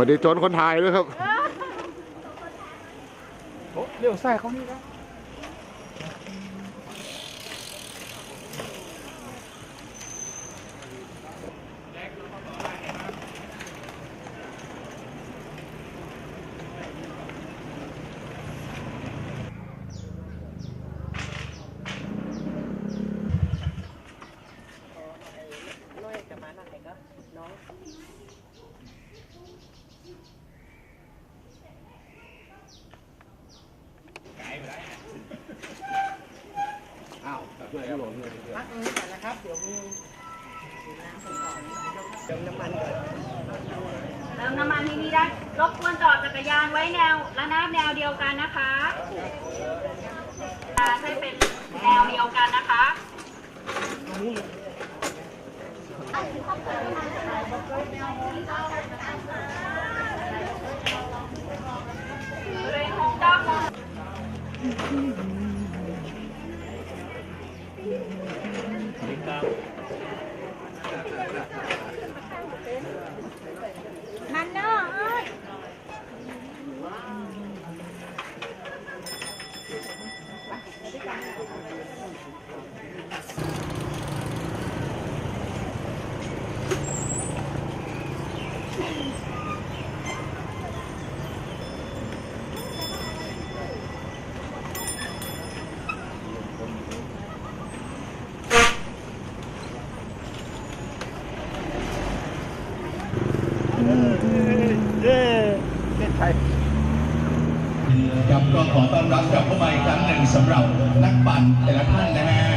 มาดีจนคนไทยด้วยครับ โอ้เลี้ยวซ้ายเขานี่นะ เติมน้ำมันที่นี่ได้รบกวนจอดจักรยานไว้แนวระนาบแนวเดียวกันนะคะอ่าให้เป็นแนวเดียวกันนะคะ มันเนาะ ครับก็ขอต้อนรับกลับเข้ามาอีกครั้งหนึ่งสำหรับนักปั่นแต่ละท่านนะฮะ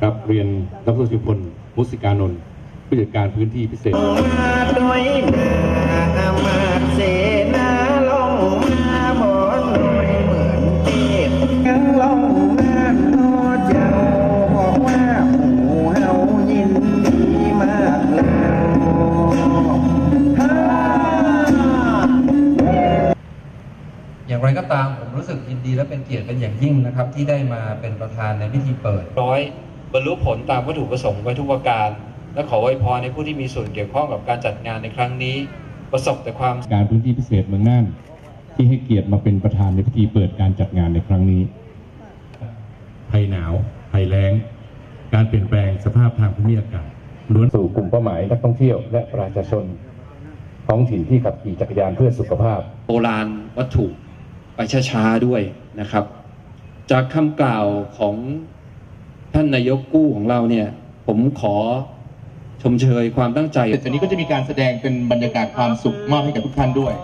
ครับเรียนดรสุพลมุสิกานนท์ผู้จัดการพื้นที่พิเศษ อย่างไรก็ตามผมรู้สึกยินดีและเป็นเกียรติเป็นอย่างยิ่งนะครับ ที่ได้มาเป็นประธานในพิธีเปิด ร้อยบรรลุผลตามวัตถุประสงค์ไว้ทุกประการ และขอไว้พรในผู้ที่มีส่วนเกี่ยวข้องกับการจัดงานในครั้งนี้ ประสบแต่ความการพื้นที่พิเศษเมืองน่านที่ให้เกียรติมาเป็นประธานในพิธีเปิดการจัดงานในครั้งนี้ภัยหนาวภัยแล้ง การเปลี่ยนแปลงสภาพทางภูมิอากาศล้วนสู่กลุ่มเป้าหมายนักท่องเที่ยวและประชาชนท้องถิ่นที่ขับขี่จักรยานเพื่อสุขภาพ โบราณวัตถุ ไปช้าๆด้วยนะครับ จากคำกล่าวของท่านนายกกู้ของเราเนี่ย ผมขอชมเชยความตั้งใจแต่จากนี้ก็จะมีการแสดงเป็นบรรยากาศความสุขมอบให้กับทุกท่านด้วย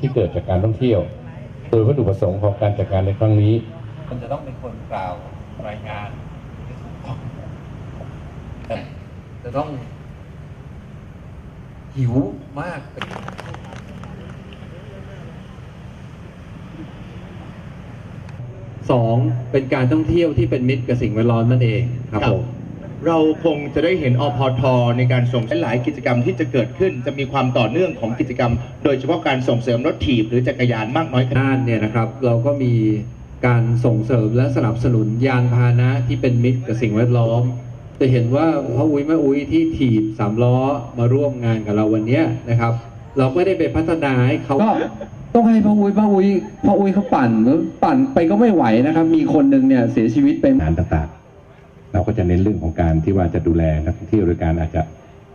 ที่เกิดจากการท่องเที่ยว โดยวัตถุประสงค์ของการจัดงานในครั้งนี้มันจะต้องเป็นคนกล่าวรายงานแต่จะต้องหิวมาก สองเป็นการท่องเที่ยวที่เป็นมิตรกับสิ่งแวดล้อมนั่นเองครับผมเราคงจะได้เห็นอพทในการส่งหลายกิจกรรมที่จะเกิดขึ้น จะมีความต่อเนื่องของกิจกรรม โดยเฉพาะการส่งเสริมรถถีบหรือจักรยานมากน้อยขนาดน่านเนี่ยนะครับ เราก็มีการส่งเสริมและสนับสนุนยานพาหนะที่เป็นมิตรกับสิ่งแวดล้อม จะเห็นว่าพ่ออุ้ยแม่อุ้ยที่ถีบสามล้อมาร่วมงานกับเราวันเนี้ยนะครับ เราไม่ได้ไปพัฒนาให้เขาก็ ต้องให้พ่ออุ้ยพ่ออุ้ยพ่ออุ้ยเขาปั่นแล้วปั่นไปก็ไม่ไหวนะครับ มีคนหนึ่งเนี่ยเสียชีวิตไปงานต่างๆ เราก็จะเน้นเรื่องของการที่ว่าจะดูแลนักท่องเที่ยวโดยการอาจจะ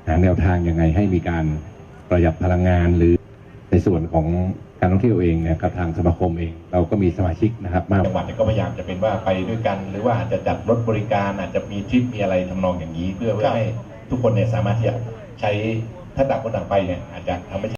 หาแนวทางยังไงให้มีการประหยัดพลังงานหรือในส่วนของการท่องเที่ยวเองเนี่ยกับทางสมาคมเอง เราก็มีสมาชิกนะครับมากจังหวัดเนี่ยก็พยายามจะเป็นว่าไปด้วยกัน หรือว่าอาจจะจัดรถบริการอาจจะมีทริปมีอะไรทำนองอย่างนี้ เพื่อเพื่อให้ทุกคนเนี่ยสามารถที่จะใช้ถ้าต่างคนต่างไปเนี่ยอาจจะทำให้